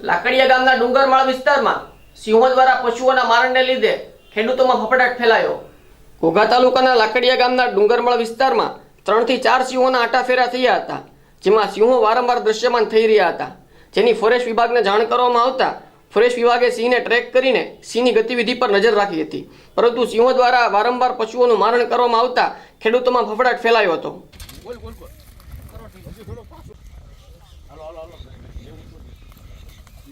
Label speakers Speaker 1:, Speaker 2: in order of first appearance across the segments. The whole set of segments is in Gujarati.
Speaker 1: લાકડિયા ગામના ડુંગરમાળ વિસ્તારમાં સિંહો દ્વારા પશુઓના મારણને લીધે ખેડૂતોમાં ફફડાટ ફેલાયો. ઘોઘા તાલુકાના લાકડિયા ગામના ડુંગરમાળ વિસ્તારમાં ત્રણથી ચાર સિંહોના આટાફેરા થયા હતા, જેમાં સિંહો વારંવાર દ્રશ્યમાન થઈ રહ્યા હતા. જેની ફોરેસ્ટ વિભાગને જાણ કરવામાં આવતા ફોરેસ્ટ વિભાગે સિંહને ટ્રેક કરીને સિંહની ગતિવિધિ પર નજર રાખી હતી. પરંતુ સિંહો દ્વારા વારંવાર પશુઓનું મારણ કરવામાં આવતા ખેડૂતોમાં ફફડાટ ફેલાયો હતો.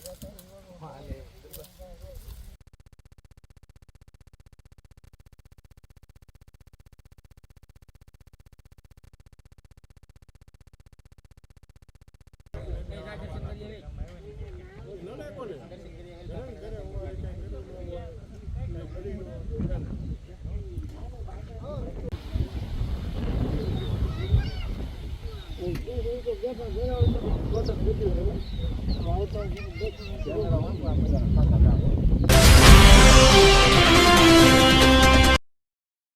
Speaker 1: No, no, no, no, Gracias.